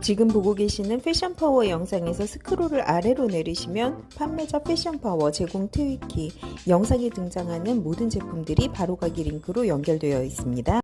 지금 보고 계시는 패션파워 영상에서 스크롤을 아래로 내리시면 판매자 패션파워 제공 트위키 영상에 등장하는 모든 제품들이 바로가기 링크로 연결되어 있습니다.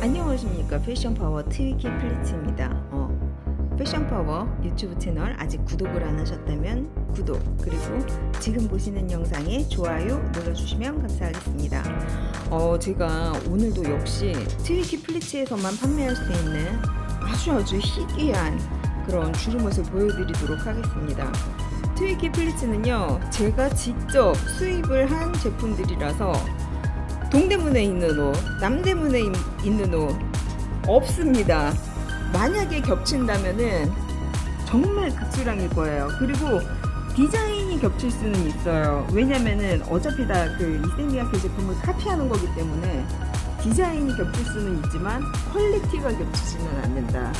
안녕하십니까 패션파워 트위키 플리츠입니다. 어, 패션파워 유튜브 채널 아직 구독을 안 하셨다면 구독 그리고 지금 보시는 영상에 좋아요 눌러주시면 감사하겠습니다. 어, 제가 오늘도 역시 트위키 플리츠에서만 판매할 수 있는 아주 아주 희귀한 그런 주름옷을 보여드리도록 하겠습니다. 트위키 플리츠는요, 제가 직접 수입을 한 제품들이라서 동대문에 있는 옷, 남대문에 있- 있는 옷 없습니다. 만약에 겹친다면은 정말 극수량일 거예요. 그리고 디자인이 겹칠 수는 있어요. 왜냐면은 어차피 다 그 이센미아케 제품을 카피하는 거기 때문에 디자인이 겹칠 수는 있지만 퀄리티가 겹치지는 않는다.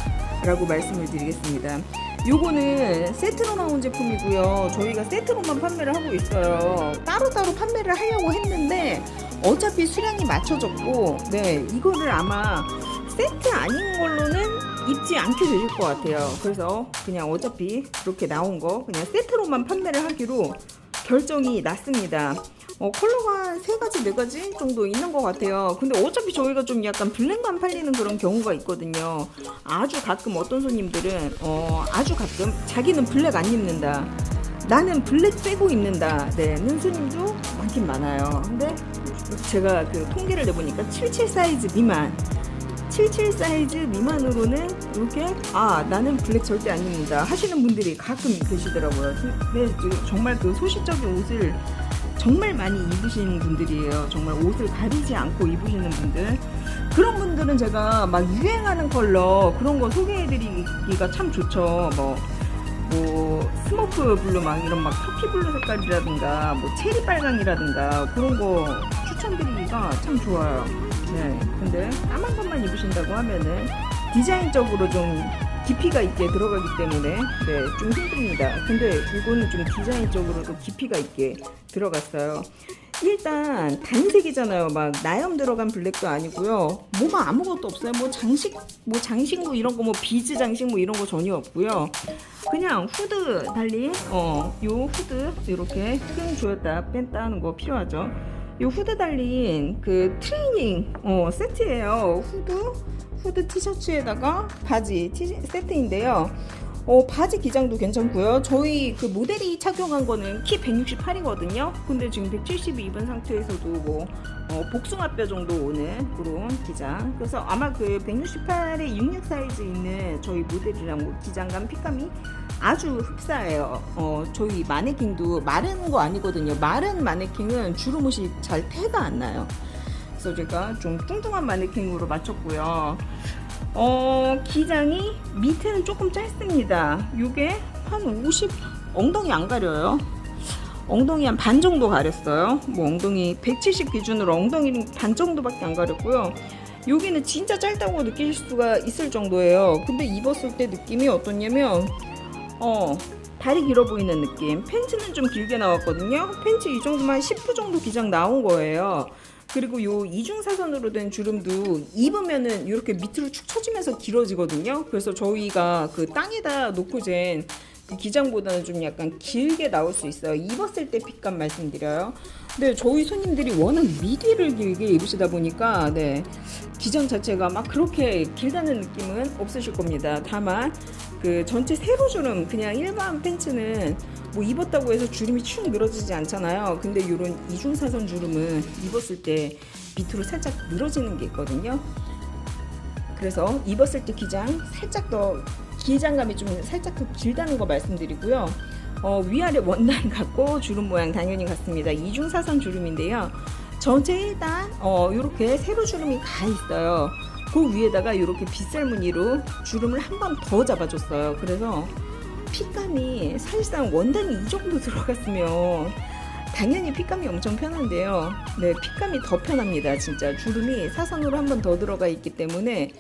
라고 말씀을 드리겠습니다. 요거는 세트로 나온 제품이고요. 저희가 세트로만 판매를 하고 있어요. 따로따로 판매를 하려고 했는데 어차피 수량이 맞춰졌고, 네, 이거를 아마 세트 아닌 걸로는 입지 않게 되실 것 같아요. 그래서 그냥 어차피 그렇게 나온 거 그냥 세트로만 판매를 하기로 결정이 났습니다. 어, 컬러가 세 가지, 네 가지 정도 있는 것 같아요. 근데 어차피 저희가 좀 약간 블랙만 팔리는 그런 경우가 있거든요. 아주 가끔 어떤 손님들은, 어, 아주 가끔 자기는 블랙 안 입는다. 나는 블랙 빼고 입는다. 네, 는 손님도 많긴 많아요. 근데 제가 그 통계를 내보니까 77 사이즈 미만. 77 사이즈 미만으로는 이렇게 아 나는 블랙 절대 안 입는다 하시는 분들이 가끔 계시더라고요. 근데 지금 정말 그 소시적인 옷을 정말 많이 입으신 분들이에요. 정말 옷을 가리지 않고 입으시는 분들. 그런 분들은 제가 막 유행하는 컬러 그런 거 소개해드리기가 참 좋죠. 뭐, 뭐, 스모크 블루 막 이런 막 커피 블루 색깔이라든가 뭐 체리 빨강이라든가 그런 거 추천드리기가 참 좋아요. 네. 근데 까만 것만 입으신다고 하면은 디자인적으로 좀 깊이가 있게 들어가기 때문에 네, 좀 힘듭니다. 근데 이거는 좀 디자인적으로도 깊이가 있게 들어갔어요. 일단 단색이잖아요. 막 나염 들어간 블랙도 아니고요. 뭐가 아무것도 없어요. 뭐 장식, 뭐 장신구 이런 거, 뭐 비즈 장식 뭐 이런 거 전혀 없고요. 그냥 후드 달리 어, 요 후드 이렇게 끈 조였다 뺐다 하는 거 필요하죠. 요 후드 달린 그 트레이닝 어, 세트예요. 후드 후드 티셔츠에다가 바지 티, 세트인데요. 어, 바지 기장도 괜찮고요. 저희 그 모델이 착용한 거는 키 168이거든요. 근데 지금 170 입은 상태에서도 뭐 어, 복숭아뼈 정도 오는 그런 기장. 그래서 아마 그 168에 66 사이즈 있는 저희 모델이랑 뭐 기장감, 핏감이 아주 흡사해요. 어, 저희 마네킹도 마른 거 아니거든요. 마른 마네킹은 주름 옷이 잘 태가 안 나요. 그래서 제가 좀 뚱뚱한 마네킹으로 맞췄고요. 어, 기장이 밑에는 조금 짧습니다. 요게 한 50, 엉덩이 안 가려요. 엉덩이 한 반 정도 가렸어요. 뭐 엉덩이 170 기준으로 엉덩이 반 정도밖에 안 가렸고요. 여기는 진짜 짧다고 느끼실 수가 있을 정도예요. 근데 입었을 때 느낌이 어떻냐면, 어, 다리 길어 보이는 느낌. 팬츠는 좀 길게 나왔거든요. 팬츠 이 정도만 10부 정도 기장 나온 거예요. 그리고 요 이중사선으로 된 주름도 입으면은 이렇게 밑으로 축 처지면서 길어지거든요. 그래서 저희가 그 땅에다 놓고 잰 그 기장보다는 좀 약간 길게 나올 수 있어요. 입었을 때 핏감 말씀드려요. 근데 저희 손님들이 워낙 미디를 길게 입으시다 보니까 네 기장 자체가 막 그렇게 길다는 느낌은 없으실 겁니다. 다만 그 전체 세로 주름 그냥 일반 팬츠는 뭐 입었다고 해서 주름이 축 늘어지지 않잖아요. 근데 이런 이중사선 주름은 입었을 때 밑으로 살짝 늘어지는 게 있거든요. 그래서 입었을 때 기장 살짝 더 기장감이 좀 살짝 더 길다는 거 말씀드리고요. 어, 위아래 원단 같고 주름 모양 당연히 같습니다. 이중사선 주름인데요. 전체 일단 어, 이렇게 세로 주름이 가 있어요. 그 위에다가 이렇게 빗살 무늬로 주름을 한 번 더 잡아줬어요. 그래서 핏감이 사실상 원단이 이 정도 들어갔으면 당연히 핏감이 엄청 편한데요. 네, 핏감이 더 편합니다. 진짜 주름이 사선으로 한 번 더 들어가 있기 때문에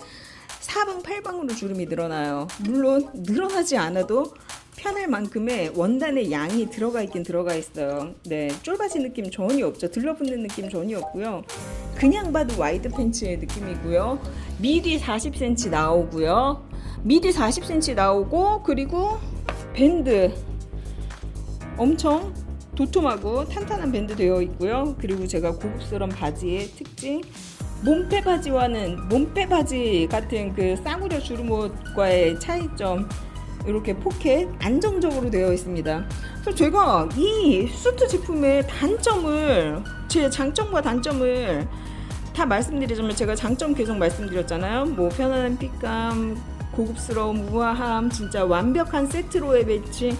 사방 팔방으로 주름이 늘어나요. 물론 늘어나지 않아도 편할 만큼의 원단의 양이 들어가 있긴 들어가 있어요. 네, 쫄바지 느낌 전혀 없죠. 들러붙는 느낌 전혀 없고요. 그냥 봐도 와이드 팬츠의 느낌이고요. 미디 40cm 나오고요. 미디 40cm 나오고 그리고 밴드 엄청 도톰하고 탄탄한 밴드 되어 있고요. 그리고 제가 고급스러운 바지의 특징 몸빼 바지와는 몸빼 바지 같은 그 싸구려 주름옷과의 차이점 이렇게 포켓 안정적으로 되어 있습니다. 그래서 제가 이 수트 제품의 단점을 제 장점과 단점을 다 말씀드리자면 제가 장점 계속 말씀드렸잖아요. 뭐 편안한 핏감, 고급스러움, 우아함, 진짜 완벽한 세트로의 배치.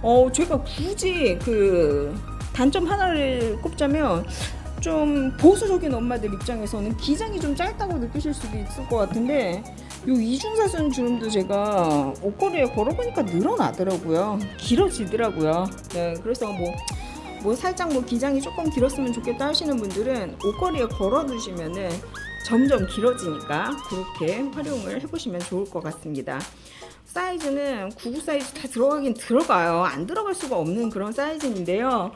어 제가 굳이 그 단점 하나를 꼽자면 좀 보수적인 엄마들 입장에서는 기장이 좀 짧다고 느끼실 수도 있을 것 같은데 요 이중사선 주름도 제가 옷걸이에 걸어보니까 늘어나더라고요. 길어지더라고요. 네, 그래서 뭐, 뭐 살짝 뭐 기장이 조금 길었으면 좋겠다 하시는 분들은 옷걸이에 걸어두시면은 점점 길어지니까 그렇게 활용을 해보시면 좋을 것 같습니다. 사이즈는 99 사이즈 다 들어가긴 들어가요. 안 들어갈 수가 없는 그런 사이즈인데요.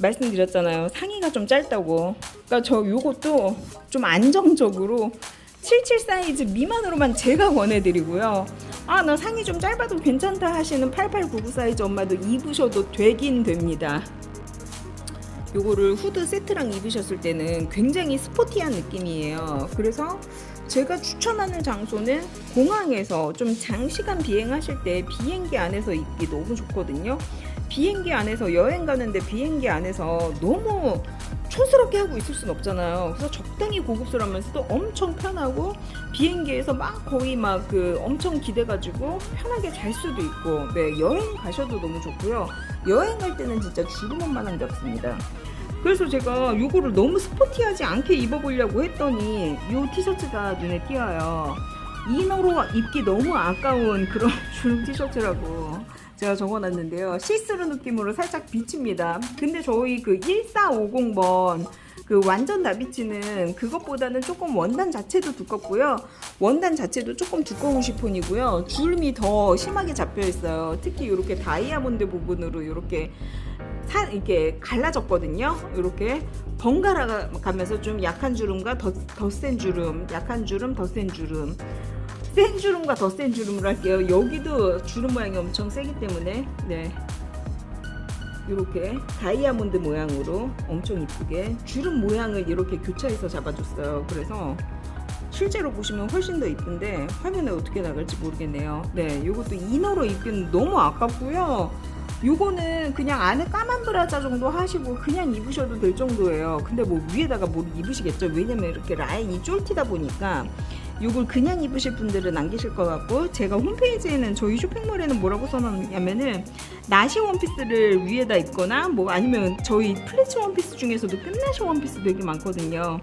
말씀드렸잖아요. 상의가 좀 짧다고. 그러니까 저 요것도 좀 안정적으로 77 사이즈 미만으로만 제가 권해드리고요. 아, 나 상의 좀 짧아도 괜찮다 하시는 8899 사이즈 엄마도 입으셔도 되긴 됩니다. 요거를 후드 세트랑 입으셨을 때는 굉장히 스포티한 느낌이에요. 그래서 제가 추천하는 장소는 공항에서 좀 장시간 비행하실 때 비행기 안에서 입기 너무 좋거든요. 비행기 안에서 여행 가는데 비행기 안에서 너무 촌스럽게 하고 있을 순 없잖아요. 그래서 적당히 고급스러우면서도 엄청 편하고 비행기에서 막 거의 막 그 엄청 기대가지고 편하게 잘 수도 있고 네 여행 가셔도 너무 좋고요. 여행 갈 때는 진짜 주름만한 게 없습니다. 그래서 제가 요거를 너무 스포티하지 않게 입어보려고 했더니 요 티셔츠가 눈에 띄어요. 이너로 입기 너무 아까운 그런 주름 티셔츠라고 제가 적어놨는데요. 시스루 느낌으로 살짝 비칩니다. 근데 저희 그 1450번 그 완전 나비치는 그것보다는 조금 원단 자체도 두껍고요. 원단 자체도 조금 두꺼운 시폰이고요. 주름이 더 심하게 잡혀 있어요. 특히 이렇게 다이아몬드 부분으로 이렇게 사, 이렇게 갈라졌거든요. 이렇게 번갈아 가면서 좀 약한 주름과 더 센 주름, 약한 주름, 더 센 주름. 센 주름과 더 센 주름을 할게요. 여기도 주름 모양이 엄청 세기 때문에 네. 이렇게 다이아몬드 모양으로 엄청 이쁘게 주름 모양을 이렇게 교차해서 잡아줬어요. 그래서 실제로 보시면 훨씬 더 이쁜데 화면에 어떻게 나갈지 모르겠네요. 네, 이것도 이너로 입기는 너무 아깝고요. 요거는 그냥 안에 까만 브라자 정도 하시고 그냥 입으셔도 될 정도예요. 근데 뭐 위에다가 뭘 입으시겠죠? 왜냐면 이렇게 라인이 쫄티다 보니까 요걸 그냥 입으실 분들은 안 계실 것 같고 제가 홈페이지에는 저희 쇼핑몰에는 뭐라고 써놨냐면은 나시 원피스를 위에다 입거나 뭐 아니면 저희 플리츠 원피스 중에서도 끝나시 원피스 되게 많거든요.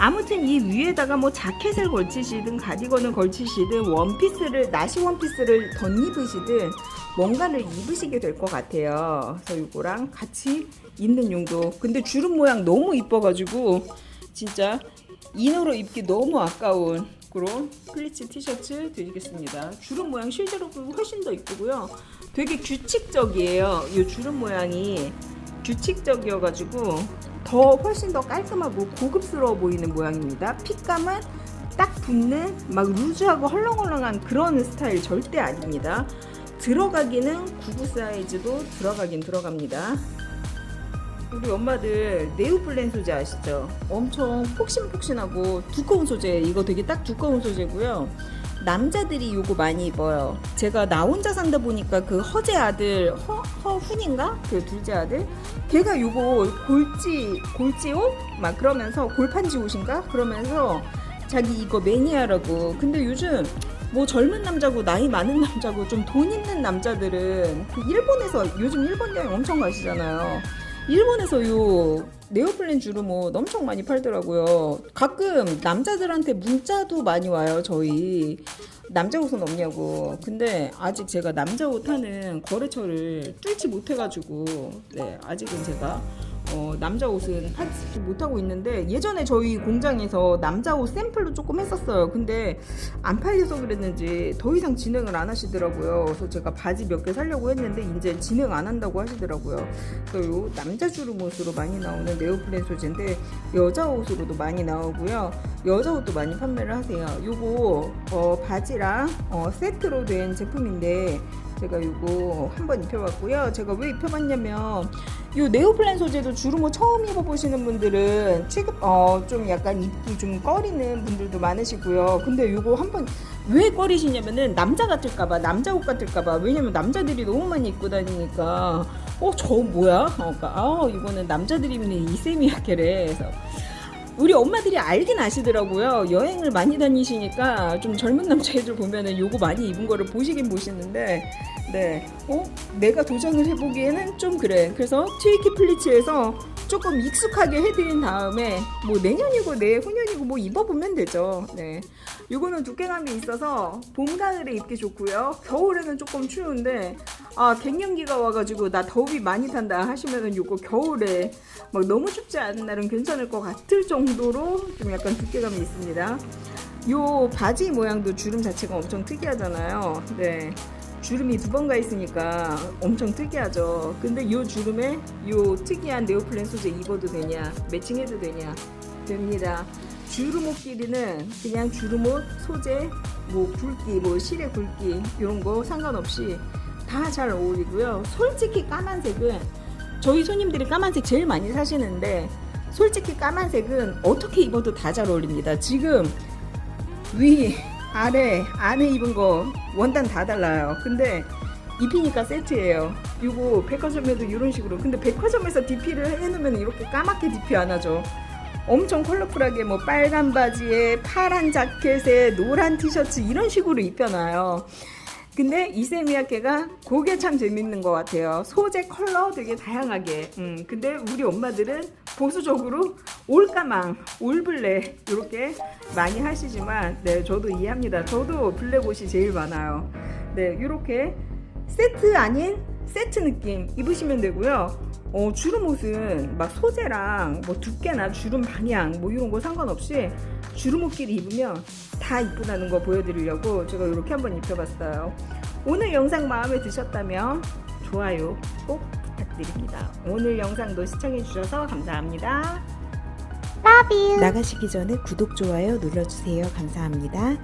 아무튼 이 위에다가 뭐 자켓을 걸치시든 가디건을 걸치시든 원피스를 나시 원피스를 덧입으시든 뭔가를 입으시게 될 것 같아요. 그래서 이거랑 같이 입는 용도. 근데 주름 모양 너무 이뻐가지고 진짜 이너로 입기 너무 아까운 그런 플리츠 티셔츠 드리겠습니다. 주름 모양 실제로 보면 훨씬 더 이쁘고요. 되게 규칙적이에요. 이 주름 모양이 규칙적이어가지고 더 훨씬 더 깔끔하고 고급스러워 보이는 모양입니다. 핏감은 딱 붙는 막 루즈하고 헐렁헐렁한 그런 스타일 절대 아닙니다. 들어가기는 99 사이즈도 들어가긴 들어갑니다. 우리 엄마들 네오플랜 소재 아시죠? 엄청 폭신폭신하고 두꺼운 소재. 이거 되게 딱 두꺼운 소재고요. 남자들이 요거 많이 입어요. 제가 나 혼자 산다 보니까 그 허재 아들 허, 허훈인가? 그 둘째 아들 걔가 요거 골지 골지 옷? 막 그러면서 골판지 옷인가? 그러면서 자기 이거 매니아라고. 근데 요즘 뭐 젊은 남자고 나이 많은 남자고 좀 돈 있는 남자들은 그 일본에서 요즘 일본 여행 엄청 가시잖아요. 일본에서 요 네오플랜 주름옷 엄청 많이 팔더라고요. 가끔 남자들한테 문자도 많이 와요. 저희 남자 옷은 없냐고. 근데 아직 제가 남자 옷 하는 거래처를 뚫지 못해가지고 네 아직은 제가 어, 남자 옷은 하지 못하고 있는데 예전에 저희 공장에서 남자 옷 샘플로 조금 했었어요. 근데 안 팔려서 그랬는지 더 이상 진행을 안 하시더라고요. 그래서 제가 바지 몇 개 살려고 했는데 이제 진행 안 한다고 하시더라고요. 그래서 요 남자 주름 옷으로 많이 나오는 네오프렌 소재인데 여자 옷으로도 많이 나오고요. 여자 옷도 많이 판매를 하세요. 요거 어, 바지랑 어, 세트로 된 제품인데 제가 요거 한번 입혀봤고요. 제가 왜 입혀봤냐면 요 네오플랜 소재도 주름을 처음 입어보시는 분들은 취급 어 좀 약간 입기 좀 꺼리는 분들도 많으시고요. 근데 요거 한번 왜 꺼리시냐면은 남자 같을까봐 남자 옷 같을까봐 왜냐면 남자들이 너무 많이 입고 다니니까 어 저 뭐야? 어, 그러니까 아 이거는 남자들이 입는 이 세미야케래 그래서 우리 엄마들이 알긴 아시더라고요. 여행을 많이 다니시니까 좀 젊은 남자애들 보면은 요거 많이 입은 거를 보시긴 보시는데, 네, 어? 내가 도전을 해보기에는 좀 그래. 그래서 트위키 플리츠에서 조금 익숙하게 해드린 다음에 뭐 내년이고 내후년이고 뭐 입어보면 되죠. 네, 요거는 두께감이 있어서 봄 가을에 입기 좋고요. 겨울에는 조금 추운데 아 갱년기가 와가지고 나 더위 많이 탄다 하시면은 요거 겨울에 막 너무 춥지 않은 날은 괜찮을 것 같을 정도로 좀 약간 두께감이 있습니다. 요 바지 모양도 주름 자체가 엄청 특이하잖아요. 네. 주름이 두 번 가 있으니까 엄청 특이하죠. 근데 요 주름에 요 특이한 네오플랜 소재 입어도 되냐, 매칭해도 되냐, 됩니다. 주름옷 길이는 그냥 주름옷 소재, 뭐 굵기, 뭐 실의 굵기 이런 거 상관없이 다 잘 어울리고요. 솔직히 까만색은 저희 손님들이 까만색 제일 많이 사시는데 솔직히 까만색은 어떻게 입어도 다 잘 어울립니다. 지금 위, 아래, 안에 입은 거 원단 다 달라요. 근데 입히니까 세트예요. 이거 백화점에도 이런 식으로. 근데 백화점에서 DP를 해놓으면 이렇게 까맣게 DP 안 하죠. 엄청 컬러풀하게 뭐 빨간 바지에 파란 자켓에 노란 티셔츠 이런 식으로 입혀놔요. 근데 이세미야케가 그게 참 재밌는 것 같아요. 소재 컬러 되게 다양하게. 음, 근데 우리 엄마들은 보수적으로 올까망, 올블랙 이렇게 많이 하시지만, 네, 저도 이해합니다. 저도 블랙 옷이 제일 많아요. 네, 이렇게 세트 아닌 세트 느낌 입으시면 되고요. 어, 주름 옷은 막 소재랑 뭐 두께나 주름 방향 뭐 이런 거 상관없이 주름 옷끼리 입으면 다 이쁘다는 거 보여드리려고 제가 이렇게 한번 입혀봤어요. 오늘 영상 마음에 드셨다면 좋아요 꼭 부탁드립니다. 오늘 영상도 시청해주셔서 감사합니다. 나가시기 전에 구독, 좋아요 눌러주세요. 감사합니다.